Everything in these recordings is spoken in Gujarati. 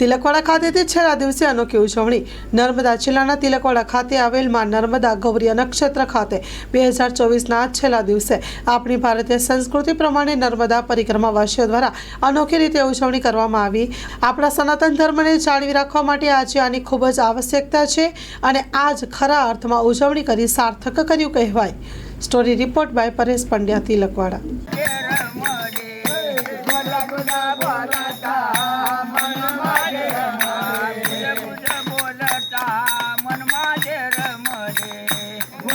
તિલકવાડા ખાતેથી છેલ્લા દિવસે અનોખી ઉજવણી. નર્મદા જિલ્લાના તિલકવાડા ખાતે આવેલમાં નર્મદા ગૌરી નક્ષત્ર ખાતે બે હજાર ચોવીસના છેલ્લા દિવસે આપણી ભારતીય સંસ્કૃતિ પ્રમાણે નર્મદા પરિક્રમાવાસીઓ દ્વારા અનોખી રીતે ઉજવણી કરવામાં આવી. આપણા સનાતન ધર્મને જાળવી રાખવા માટે આજે આની ખૂબ જ આવશ્યકતા છે અને આજ ખરા અર્થમાં ઉજવણી કરી સાર્થક કર્યું કહેવાય. Story report by Paresh Pandya, Tilakwada.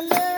love.